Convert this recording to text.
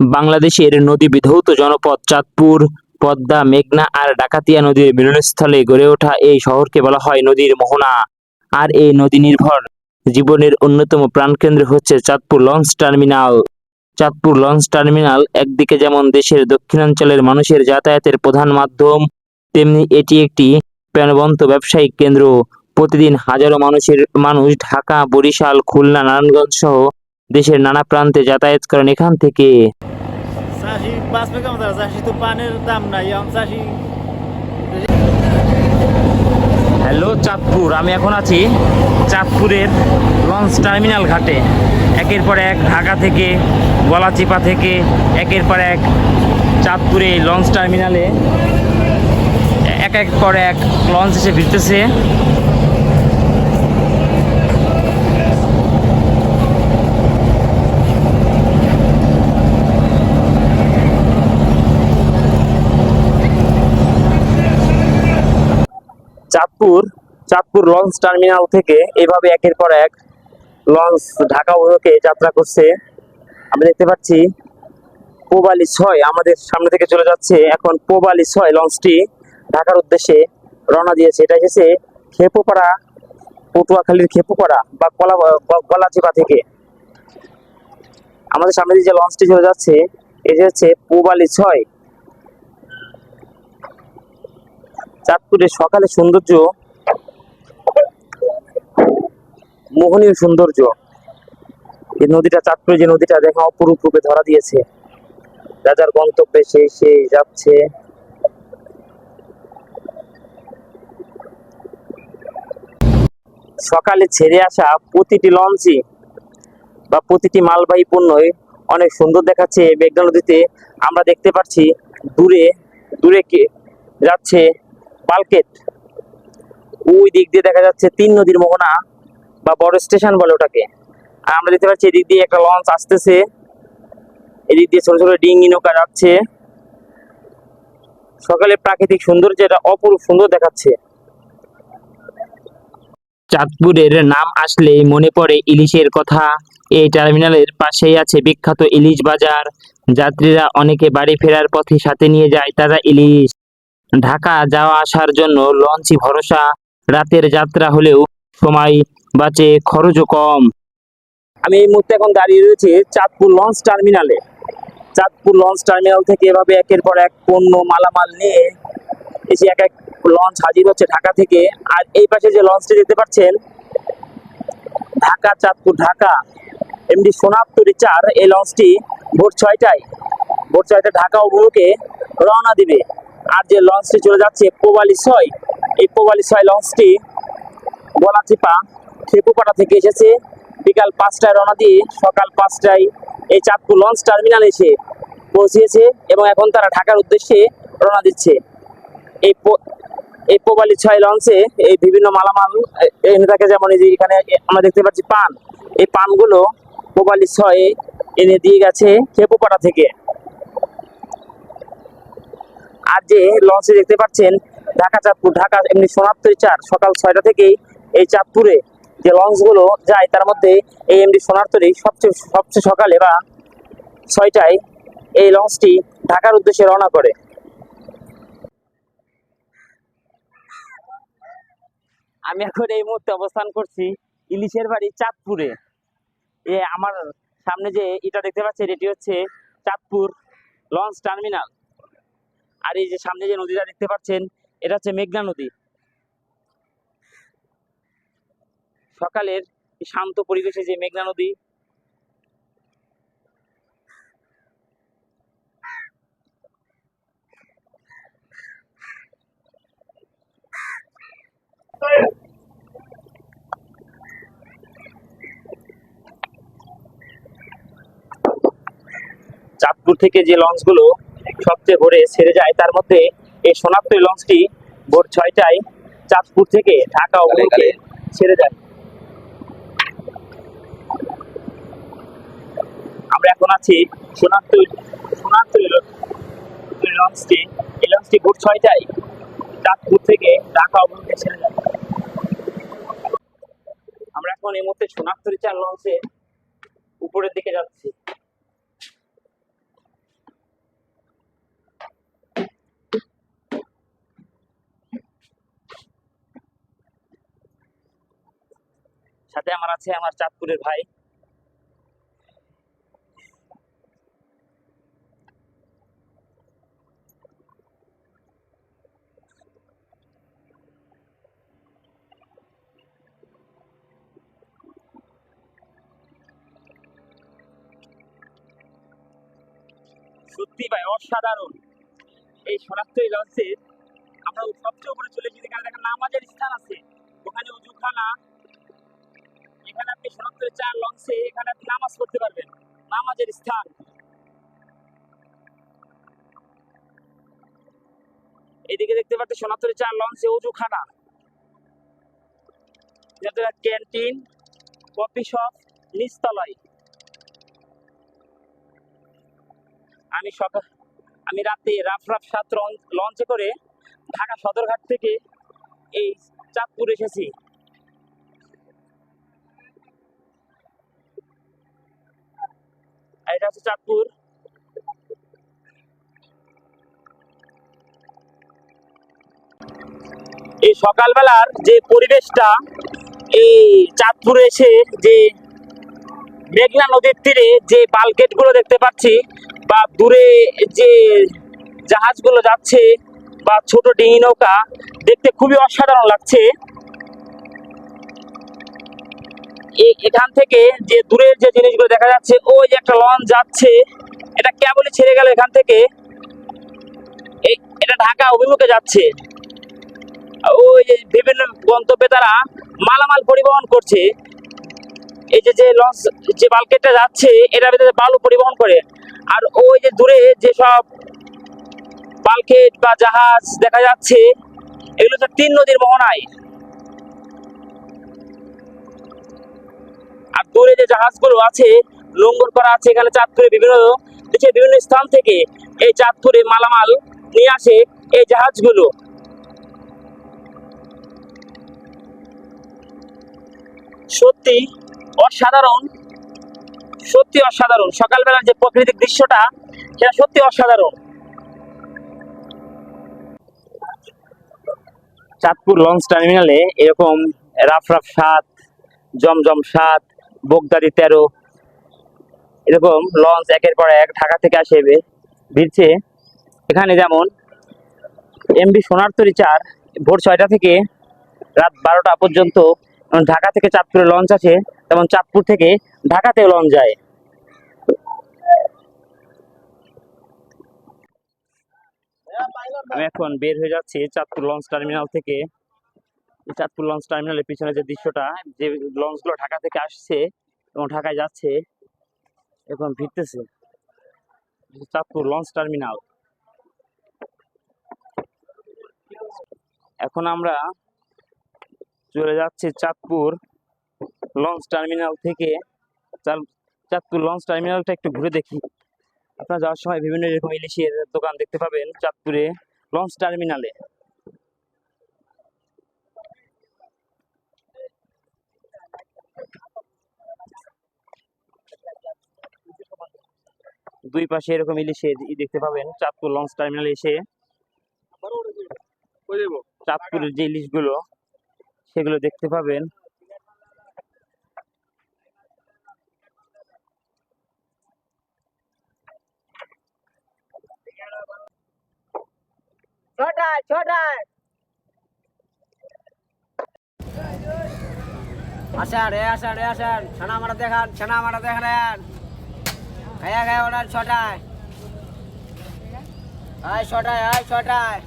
বাংলাদেশের নদী বিধৌত জনপদ চাঁদপুর, পদ্মা, মেঘনা আর ডাকাতিয়া নদীর মিলনস্থলে গড়ে ওঠা এই শহরকে বলা হয় নদীর মোহনা। আর এই নদী নির্ভর জীবনের অন্যতম প্রাণকেন্দ্র হচ্ছে Chandpur launch terminal. Chandpur launch terminal একদিকে যেমন দেশের দক্ষিণাঞ্চলের মানুষের যাতায়াতের প্রধান মাধ্যম, তেমনি এটি একটি প্রাণবন্ত ব্যবসায়িক কেন্দ্র। প্রতিদিন হাজারো মানুষের, মানুষ ঢাকা, বরিশাল, খুলনা, নারায়ণগঞ্জ সহ দেশের নানা প্রান্তে যাতায়াত করেন এখান থেকে। চাষি বাঁচবে তো পানের দাম নাই, এখন চাষি হ্যালো চাঁদপুর, আমি এখন আছি চাঁদপুরের লঞ্চ টার্মিনাল ঘাটে। একের পর এক ঢাকা থেকে গলাচিপা থেকে, একের পর এক চাঁদপুরে লঞ্চ টার্মিনালে এক এক পর এক লঞ্চ এসে ভিড়তেছে চাঁদপুর চাঁদপুর লঞ্চ টার্মিনাল থেকে এভাবে একের পর এক লঞ্চ ঢাকা অভিমুখে যাত্রা করছে। আমরা দেখতে পাচ্ছি পোবালি ছয় আমাদের সামনে থেকে চলে যাচ্ছে। এখন পোবালি ছয় লঞ্চটি ঢাকার উদ্দেশ্যে রওনা দিয়েছে। এটা এসেছে খেপুপাড়া, পটুয়াখালীর খেপুপাড়া বা কলা গলাচিপা থেকে। আমাদের সামনে যে লঞ্চটি চলে যাচ্ছে এটি হচ্ছে পোবালি ছয়। চাঁদপুরের সকালে সৌন্দর্য, মোহনীয় সৌন্দর্য। এই নদীটা, চাঁদপুরে যে নদীটা দেখা অপরূপ রূপে ধরা দিয়েছে। রাজার গন্তব্যে সেই সেই যাচ্ছে। সকালে ছেড়ে আসা প্রতিটি লঞ্চই বা প্রতিটি মালবাহী পণ্যই অনেক সুন্দর দেখাচ্ছে। মেঘনা নদীতে আমরা দেখতে পাচ্ছি, দূরে দূরে কে যাচ্ছে পালকেট। ওই দিক দিয়ে দেখা যাচ্ছে তিন নদীর মোহনা বা বড় স্টেশন বলে ওটাকে। আর আমরা দেখতে পাচ্ছি এদিক দিয়ে একটা লঞ্চ আসতেছে। এদিক দিয়ে ছোট ছোট ডিঙ্গি নৌকা যাচ্ছে। সকালে প্রাকৃতিক সৌন্দর্য এটা অপরূপ সুন্দর দেখাচ্ছে। চাঁদপুরের নাম আসলেই মনে পড়ে ইলিশের কথা। এই টার্মিনালের পাশেই আছে বিখ্যাত ইলিশ বাজার। যাত্রীরা অনেকে বাড়ি ফেরার পথে সাথে নিয়ে যায় তারা ইলিশ। ঢাকা যাওয়া আসার জন্য লঞ্চই ভরসা, রাতের যাত্রা হলেও সময় বাঁচে খরচও কম। আমি এই মুহূর্তে এখন দাঁড়িয়ে রয়েছে চাঁদপুর লঞ্চ টার্মিনালে। চাঁদপুর লঞ্চ টার্মিনাল থেকে এভাবে একের পর এক পণ্য মালামাল নিয়ে এসে এক এক লঞ্চ হাজির হচ্ছে ঢাকা থেকে। আর এই পাশে যে লঞ্চটি যেতে পারছেন ঢাকা, চাঁদপুর, ঢাকা। এমডি সোনাপ্তরি চার এই লঞ্চটি ভোর ছয়টায় ভোর ছয়টায় ঢাকা অভিমুখে রওনা দিবে। আর যে লঞ্চটি চলে যাচ্ছে, পোবালি ছয়। এই পোবালি ছয় লঞ্চটি গলাচিপা খেপুপাড়া থেকে এসেছে। বিকাল পাঁচটায় রওনা দিয়ে সকাল পাঁচটায় এই চাঁদপুর লঞ্চ টার্মিনাল এসে পৌঁছিয়েছে এবং এখন তারা ঢাকার উদ্দেশ্যে রওনা দিচ্ছে। এই এই পোবালি ছয় লঞ্চে এই বিভিন্ন মালামাল এনে থাকে যেমন এই যে এখানে আমরা দেখতে পাচ্ছি পান। এই পানগুলো পোবালি ছয়ে এনে দিয়ে গেছে খেপুপাড়া থেকে। আর যে লঞ্চে দেখতে পাচ্ছেন, ঢাকা চাঁদপুর, ঢাকা এমনি সোনাত্তর চার, সকাল ছয়টা থেকেই এই চাঁদপুরে যে লঞ্চগুলো যায়, তার মধ্যে এই এমডি সোনারতরি সবচেয়ে সবচেয়ে সকালে বা ছয়টায় এই লঞ্চটি ঢাকার উদ্দেশ্যে রওনা করে। আমি এখন এই মুহূর্তে অবস্থান করছি ইলিশের বাড়ি চাঁদপুরে। এ আমার সামনে যে এটা দেখতে পাচ্ছেন, এটি হচ্ছে চাঁদপুর লঞ্চ টার্মিনাল। আর এই যে সামনে যে নদীটা দেখতে পাচ্ছেন, এটা হচ্ছে মেঘনা নদী। সকালের শান্ত পরিবেশে যে মেঘনা নদী, চাঁদপুর থেকে যে লঞ্চগুলো সবচেয়ে ভোরে ছেড়ে যায়। তার মধ্যে এই সোনাপ্ত লঞ্চটি ভোর ছয়টায় চাঁদপুর থেকে ঢাকা অভিমুখে ছেড়ে যায়। আমরা এখন আছি সোনাপ্ত সোনাপ্ত লঞ্চটি। এই লঞ্চটি ভোর ছয়টায় চাঁদপুর থেকে ঢাকা অভিমুখে ছেড়ে যায়। আমরা এখন এই মুহূর্তে সোনাক্তরি চার লঞ্চে উপরের দিকে যাচ্ছি। সাথে আমার আছে আমার চাঁদপুরের ভাই। সত্যি ভাই, অসাধারণ। এই শনাক্তই লঞ্চে আমরা সবচেয়ে উপরে চলে গেছি কারণ দেখেন নামাজের স্থান আছে। ওখানে উজুখানা এখানে আপনি চার লঞ্চে, এখানে আপনি নামাজ পড়তে পারবেন। নামাজের স্থান। এদিকে দেখতে পাচ্ছেন চার লঞ্চে উজুখানা ক্যান্টিন, কফি শপ, নিচতলায়। আমি সকাল আমি রাতে রাফ রাফ সাত লঞ্চে করে ঢাকা সদরঘাট থেকে এই চাঁদপুর এসেছি। এটা হচ্ছে চাঁদপুর। এই সকালবেলার যে পরিবেশটা, এই চাঁদপুরে এসে যে মেঘনা নদীর তীরে যে বালকেটগুলো দেখতে পাচ্ছি বা দূরে যে জাহাজগুলো যাচ্ছে বা ছোট ডিঙি নৌকা, দেখতে খুবই অসাধারণ লাগছে। এখান থেকে যে দূরের যে জিনিসগুলো দেখা যাচ্ছে, ওই যে একটা লঞ্চ যাচ্ছে, এটা কেবলই ছেড়ে গেল এখান থেকে। এটা ঢাকা অভিমুখে যাচ্ছে। ওই যে বিভিন্ন গন্তব্যে তারা মালামাল পরিবহন করছে। এই যে যে লঞ্চ, যে বালকেটটা যাচ্ছে, এটার ভিতরে বালু পরিবহন করে। আর ওই যে দূরে যে সব বালকেট বা জাহাজ দেখা যাচ্ছে, এগুলো তো তিন নদীর মোহনায়। দূরে যে জাহাজগুলো আছে, লঙ্গর করা আছে, এখানে চাঁদপুরে বিভিন্ন দেশের বিভিন্ন স্থান থেকে এই চাঁদপুরে মালামাল নিয়ে আসে এই জাহাজগুলো। সত্যি অসাধারণ সত্যি অসাধারণ। সকালবেলার যে প্রাকৃতিক দৃশ্যটা, সেটা সত্যি অসাধারণ। চাঁদপুর লঞ্চ টার্মিনালে এরকম রাফ রাফ সাত জমজম সাত বোগদাদি তেরো। এরকম লঞ্চ একের পর এক ঢাকা থেকে আসে ভিড়ছে। এখানে যেমন এমবি সোনারতরী চার ভোর ছয়টা থেকে রাত বারোটা পর্যন্ত ঢাকা থেকে চাঁদপুরে লঞ্চ আছে তেমন চাঁদপুর থেকে ঢাকাতেও লঞ্চ যায়। আমি এখন বের হয়ে যাচ্ছি চাঁদপুর লঞ্চ টার্মিনাল থেকে। চাঁদপুর লঞ্চ টার্মিনালের পিছনে যে দৃশ্যটা, যে লঞ্চগুলো ঢাকা থেকে আসছে এবং ঢাকায় যাচ্ছে, এখন ভিড়তেছে চাঁদপুর লঞ্চ টার্মিনাল এখন আমরা চলে যাচ্ছি চাঁদপুর লঞ্চ টার্মিনাল থেকে। চাঁদপুর লঞ্চ টার্মিনালটা একটু ঘুরে দেখি। আপনারা যাওয়ার সময় বিভিন্ন রকম ইলিশের দোকান দেখতে পাবেন চাঁদপুরে লঞ্চ টার্মিনালে দুই পাশে এরকম ইলিশে দেখতে পাবেন, চাঁদপুর লঞ্চ টার্মিনালে এসে চাঁদপুরের যে ইলিশগুলো, সেগুলো দেখতে পাবেন। আসেন রে আসেন, এ আসার ছানা মারা দেখান, ছানা মারা দেখান খায়া খায়া ওনার ছটায় আয় ছটায় আয় ছটায়